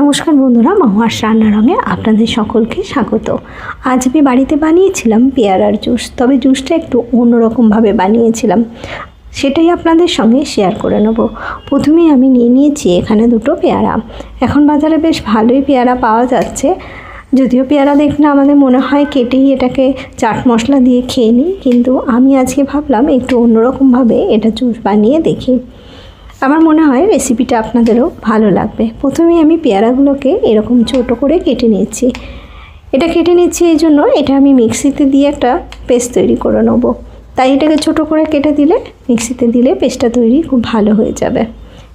নমস্কার বন্ধুরা, মহুয়ার রান্নারঙে আপনাদের সকলকে স্বাগত। আজ আমি বাড়িতে বানিয়েছিলাম পেয়ারার জুস, তবে জুসটা একটু অন্যরকমভাবে বানিয়েছিলাম। সেটাই আপনাদের সঙ্গে শেয়ার করে নেব। প্রথমেই আমি নিয়ে নিয়েছি এখানে দুটো পেয়ারা। এখন বাজারে বেশ ভালোই পেয়ারা পাওয়া যাচ্ছে। যদিও পেয়ারা দেখলে আমাদের মনে হয় কেটেই এটাকে চাট মশলা দিয়ে খেয়ে নিই, কিন্তু আমি আজকে ভাবলাম একটু অন্যরকমভাবে এটা জুস বানিয়ে দেখি। আমার মনে হয় রেসিপিটা আপনাদেরও ভালো লাগবে। প্রথমে আমি পেয়ারাগুলোকে এরকম ছোট করে কেটে নিচ্ছি এটা কেটে নিচ্ছি এই জন্য এটা আমি মিক্সিতে দিয়ে একটা পেস্ট তৈরি করে নেব। তাই এটাকে ছোট করে কেটে দিলে, মিক্সিতে দিলে পেস্টটা তৈরি খুব ভালো হয়ে যাবে।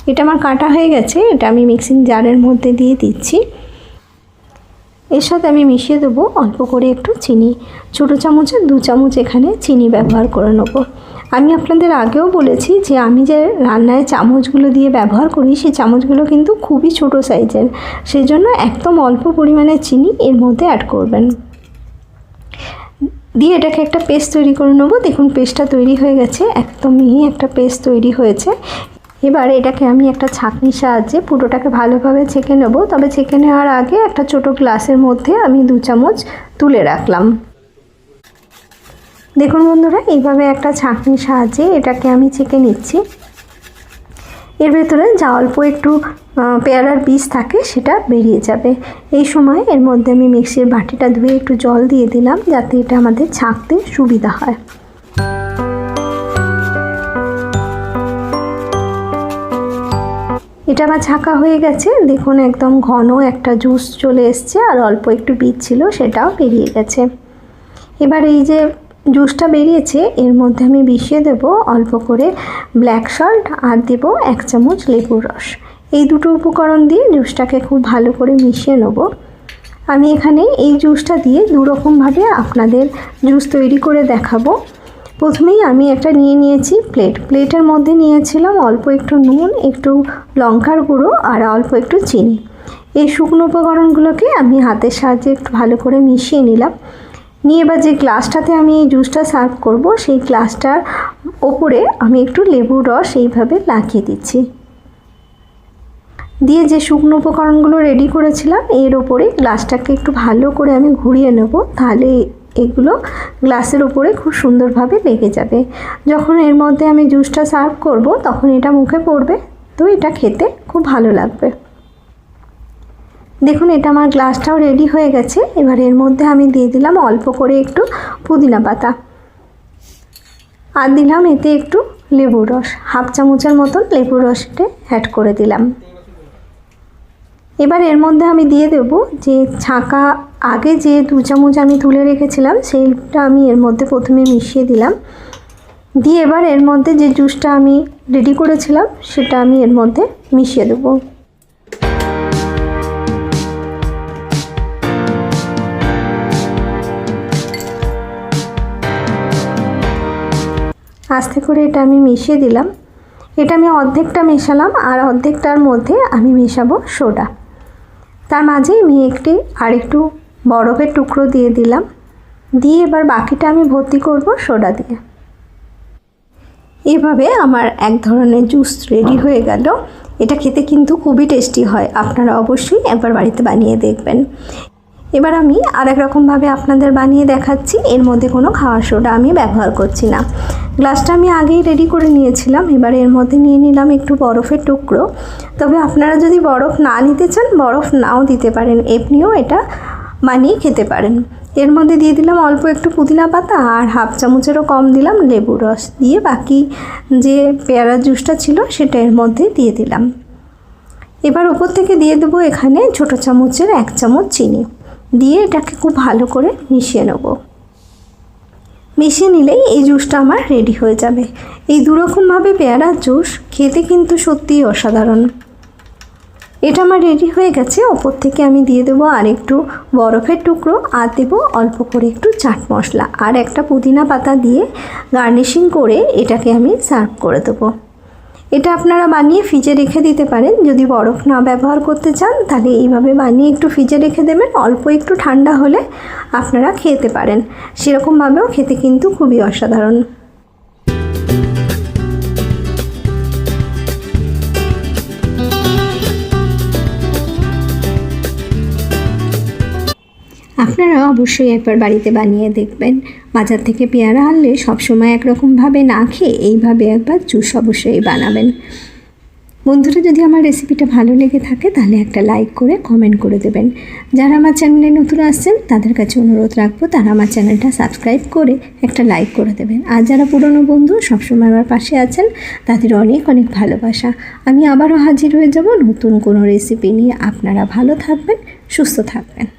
এটা আমার কাটা হয়ে গেছে, এটা আমি মিক্সিং জারের মধ্যে দিয়ে দিচ্ছি। এর সাথে আমি মিশিয়ে দেবো অল্প করে একটু চিনি। ছোটো চামচের দু চামচ এখানে চিনি ব্যবহার করে নেব। আমি আপনাদের আগেও বলেছি যে আমি যে রান্নায় চামচগুলো দিয়ে ব্যবহার করি, সেই চামচগুলো কিন্তু খুবই ছোট সাইজের। সেই জন্য একদম অল্প পরিমাণে চিনি এর মধ্যে অ্যাড করবেন। দিয়ে এটাকে একটা পেস্ট তৈরি করে নেব। দেখুন পেস্টটা তৈরি হয়ে গেছে একদম মিহি একটা পেস্ট তৈরি হয়েছে। এবার এটাকে আমি একটা ছাঁকনির সাহায্যে পুরোটাকে ভালোভাবে ছেঁকে নেব। তবে ছেঁকে নেওয়ার আগে একটা ছোট গ্লাসের মধ্যে আমি দু চামচ তুলে রাখলাম। দেখুন বন্ধুরা, এইভাবে একটা ছাঁকনির সাহায্যে এটাকে আমি ছেঁকে নিচ্ছি। এর ভেতরে যা অল্প একটু পেয়ারার বীজ থাকে সেটা বেরিয়ে যাবে। এই সময় এর মধ্যে আমি মিক্সির বাটিটা ধুয়ে একটু জল দিয়ে দিলাম যাতে এটা আমাদের ছাঁকতে সুবিধা হয়। এটা আমার ছাকা হয়ে গেছে। দেখুন একদম ঘন একটা জুস চলে এসছে আর অল্প একটু বীজ ছিল সেটাও বেরিয়ে গেছে। এবার এই যে জুসটা বেরিয়েছে, এর মধ্যে আমি মিশিয়ে দেব অল্প করে ব্ল্যাক সল্ট আর দেব এক চামচ লেবুর রস। এই দুটো উপকরণ দিয়ে জুসটাকে খুব ভালো করে মিশিয়ে নেব। আমি এখানে এই জুসটা দিয়ে দুরকমভাবে আপনাদের জুস তৈরি করে দেখাবো। প্রথমেই আমি একটা নিয়ে নিয়েছি প্লেট। প্লেটের মধ্যে নিয়েছিলাম অল্প একটু নুন, একটু লঙ্কার গুঁড়ো আর অল্প একটু চিনি। এই শুকনো উপকরণগুলোকে আমি হাতের সাহায্যে একটু ভালো করে মিশিয়ে নিলাম। নিয়ে এবার যে গ্লাসটাতে আমি এই জুসটা সার্ভ করব, সেই গ্লাসটার ওপরে আমি একটু লেবুর রস এইভাবে লাগিয়ে দিচ্ছি। দিয়ে যে শুকনো উপকরণগুলো রেডি করেছিলাম, এর ওপরে গ্লাসটাকে একটু ভালো করে আমি ঘুরিয়ে নেব, তাহলে এগুলো গ্লাসের ওপরে খুব সুন্দরভাবে লেগে যাবে। যখন এর মধ্যে আমি জুসটা সার্ভ করব, তখন এটা মুখে পড়বে, তো এটা খেতে খুব ভালো লাগবে। দেখুন, এটা আমার গ্লাসটাও রেডি হয়ে গেছে। এবার এর মধ্যে আমি দিয়ে দিলাম অল্প করে একটু পুদিনা পাতা। আর দিলাম এতে একটু লেবুর রস। হাফ চামচের মতন লেবুর রসটা অ্যাড করে দিলাম। এবার এর মধ্যে আমি দিয়ে দেব যে ছাঁকা, আগে যে দু চামচ আমি তুলে রেখেছিলাম, সেইটা আমি এর মধ্যে প্রথমে মিশিয়ে দিলাম। দিয়ে এবার এর মধ্যে যে জুসটা আমি রেডি করেছিলাম, সেটা আমি এর মধ্যে মিশিয়ে দেবো। আস্তে করে এটা আমি মিশিয়ে দিলাম। এটা আমি অর্ধেকটা মেশালাম আর অর্ধেকটার মধ্যে আমি মেশাবো সোডা। তার মাঝে আমি একটি আরেকটু বরফের টুকরো দিয়ে দিলাম। দিয়ে এবার বাকিটা আমি ভর্তি করব সোডা দিয়ে। এভাবে আমার এক ধরনের জুস রেডি হয়ে গেল। এটা খেতে কিন্তু খুবই টেস্টি হয়। আপনারা অবশ্যই একবার বাড়িতে বানিয়ে দেখবেন। এবার আমি আরেক রকমভাবে আপনাদের বানিয়ে দেখাচ্ছি, এর মধ্যে কোনো খাওয়ার সোডা আমি ব্যবহার করছি না। গ্লাসটা আমি আগেই রেডি করে নিয়েছিলাম, এবার এর মধ্যে নিয়ে নিলাম একটু বরফের টুকরো। তবে আপনারা যদি বরফ না নিতে চান, বরফ নাও দিতে পারেন এমনিও এটা বানিয়ে খেতে পারেন। এর মধ্যে দিয়ে দিলাম অল্প একটু পুদিনা পাতা আর হাফ চামচেরও কম দিলাম লেবু রস দিয়ে, বাকি যে পেয়ারা জুসটা ছিল সেটা এর মধ্যে দিয়ে দিলাম। এবার উপর থেকে দিয়ে দেবো এখানে ছোটো চামচের এক চামচ চিনি। দিয়ে এটাকে খুব ভালো করে মিশিয়ে নেব। মিশিয়ে নিলেই এই জুসটা আমার রেডি হয়ে যাবে। এই দুরকমভাবে পেয়ারার জুস খেতে কিন্তু সত্যিই অসাধারণ। এটা আমার রেডি হয়ে গেছে। ওপর থেকে আমি দিয়ে দেবো আর একটু বরফের টুকরো আর দেবো অল্প করে একটু চাট মশলা। আর একটা পুদিনা পাতা দিয়ে গার্নিশিং করে এটাকে আমি সার্ভ করে দেবো। এটা আপনারা বানিয়ে ফ্রিজে রেখে দিতে পারেন। যদি বরফ না ব্যবহার করতে চান, তাহলে এইভাবে বানিয়ে একটু ফ্রিজে রেখে দেবেন। অল্প একটু ঠান্ডা হলে আপনারা খেতে পারেন। সেরকমভাবেও খেতে কিন্তু খুবই অসাধারণ। আপনারা অবশ্যই একবার বাড়িতে বানিয়ে দেখবেন। বাজার থেকে পেয়ারা আনলে সবসময় একরকমভাবে না খেয়ে এইভাবে একবার জুস অবশ্যই বানাবেন। বন্ধুরা, যদি আমার রেসিপিটা ভালো লেগে থাকে, তাহলে একটা লাইক করে কমেন্ট করে দেবেন। যারা আমার চ্যানেলে নতুন আসছেন, তাদের কাছে অনুরোধ রাখব, তারা আমার চ্যানেলটা সাবস্ক্রাইব করে একটা লাইক করে দেবেন। আর যারা পুরনো বন্ধু, সবসময় আমার পাশে আছেন, তাদের অনেক অনেক ভালোবাসা। আমি আবারও হাজির হয়ে যাব নতুন কোনো রেসিপি নিয়ে। আপনারা ভালো থাকবেন, সুস্থ থাকবেন।